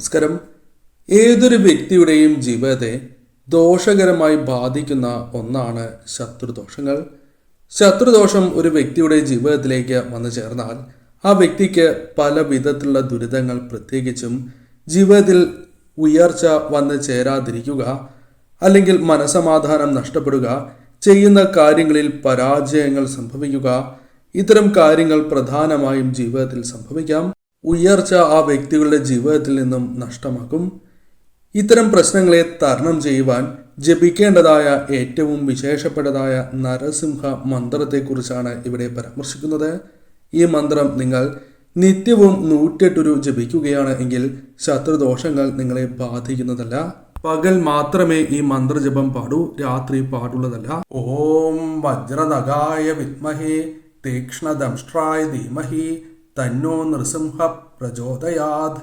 നമസ്കാരം ഏതൊരു വ്യക്തിയുടെയും ജീവിതത്തെ ദോഷകരമായി ബാധിക്കുന്ന ഒന്നാണ് ശത്രുദോഷങ്ങൾ. ശത്രുദോഷം ഒരു വ്യക്തിയുടെ ജീവിതത്തിലേക്ക് വന്നു ചേർന്നാൽ ആ വ്യക്തിക്ക് പല വിധത്തിലുള്ള ദുരിതങ്ങൾ പ്രത്യേകിച്ചും ജീവിതത്തിൽ ഉയർച്ച വന്നു ചേരാതിരിക്കുക അല്ലെങ്കിൽ മനസമാധാനം നഷ്ടപ്പെടുക ചെയ്യുന്ന കാര്യങ്ങളിൽ പരാജയങ്ങൾ സംഭവിക്കുക ഇത്തരം കാര്യങ്ങൾ പ്രധാനമായും ജീവിതത്തിൽ സംഭവിക്കാം. ഉയർച്ച ആ വ്യക്തികളുടെ ജീവിതത്തിൽ നിന്നും നഷ്ടമാക്കും. ഇത്തരം പ്രശ്നങ്ങളെ തരണം ചെയ്യുവാൻ ജപിക്കേണ്ടതായ ഏറ്റവും വിശേഷപ്പെട്ടതായ നരസിംഹ മന്ത്രത്തെക്കുറിച്ചാണ് ഇവിടെ പരാമർശിക്കുന്നത്. ഈ മന്ത്രം നിങ്ങൾ നിത്യവും നൂറ്റെട്ടൊരു ജപിക്കുകയാണ് എങ്കിൽ ശത്രുദോഷങ്ങൾ നിങ്ങളെ ബാധിക്കുന്നതല്ല. പകൽ മാത്രമേ ഈ മന്ത്രജപം പാടൂ രാത്രി പാടുള്ളതല്ല. ഓം വജ്രനഗായ വിത്മഹേ തീക്ഷ്ണദംഷ്ട്രായ ധീമഹി തന്നോ നൃസിംഹ പ്രചോദയാത്